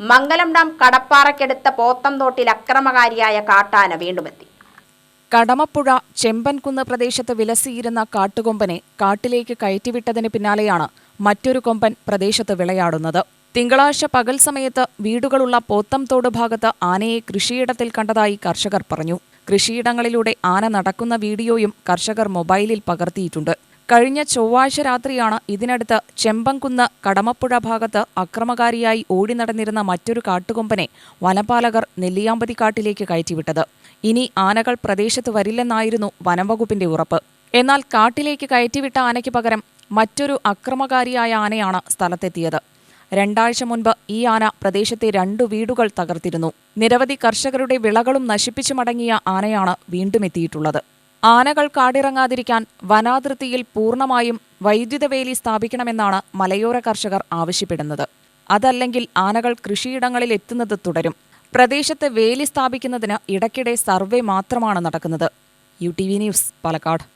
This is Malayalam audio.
മംഗലം ഡാം കടപ്പാറയ്ക്കടുത്ത പോത്തംതോട്ടിൽ അക്രമകാരിയായ കാട്ടാന വീണ്ടുമെത്തി. കടമപ്പുഴ ചെമ്പൻകുന്ന് പ്രദേശത്ത് വിലസിയിരുന്ന കാട്ടുകൊമ്പനെ കാട്ടിലേക്ക് കയറ്റിവിട്ടതിന് പിന്നാലെയാണ് മറ്റൊരു കൊമ്പൻ പ്രദേശത്ത് വിളയാടുന്നത്. തിങ്കളാഴ്ച പകൽ സമയത്ത് വീടുകളുള്ള പോത്തംതോട് ഭാഗത്ത് ആനയെ കൃഷിയിടത്തിൽ കണ്ടതായി കർഷകർ പറഞ്ഞു. കൃഷിയിടങ്ങളിലൂടെ ആന നടക്കുന്ന വീഡിയോയും കർഷകർ മൊബൈലിൽ പകർത്തിയിട്ടുണ്ട്. കഴിഞ്ഞ ചൊവ്വാഴ്ച രാത്രിയാണ് ഇതിനടുത്ത് ചെമ്പൻകുന്ന് കടമപ്പുഴ ഭാഗത്ത് അക്രമകാരിയായി ഓടി നടന്നിരുന്ന മറ്റൊരു കാട്ടുകൊമ്പനെ വനപാലകർ നെല്ലിയാമ്പതി കാട്ടിലേക്ക് കയറ്റിവിട്ടത്. ഇനി ആനകൾ പ്രദേശത്ത് വരില്ലെന്നായിരുന്നു വനംവകുപ്പിന്റെ ഉറപ്പ്. എന്നാൽ കാട്ടിലേക്ക് കയറ്റിവിട്ട ആനയ്ക്ക് പകരം മറ്റൊരു അക്രമകാരിയായ ആനയാണ് സ്ഥലത്തെത്തിയത്. രണ്ടാഴ്ച മുൻപ് ഈ ആന പ്രദേശത്തെ രണ്ടു വീടുകൾ തകർത്തിരുന്നു. നിരവധി കർഷകരുടെ വിളകളും നശിപ്പിച്ചു മടങ്ങിയ ആനയാണ് വീണ്ടും എത്തിയിട്ടുള്ളത്. ആനകൾ കാടിറങ്ങാതിരിക്കാൻ വനാതിർത്തിയിൽ പൂർണമായും വൈദ്യുത വേലി സ്ഥാപിക്കണമെന്നാണ് മലയോര കർഷകർ ആവശ്യപ്പെടുന്നത്. അതല്ലെങ്കിൽ ആനകൾ കൃഷിയിടങ്ങളിൽ എത്തുന്നത് തുടരും. പ്രദേശത്ത് വേലി സ്ഥാപിക്കുന്നതിന് ഇടയ്ക്കിടെ സർവേ മാത്രമാണ് നടക്കുന്നത്. U T V news Palakkad.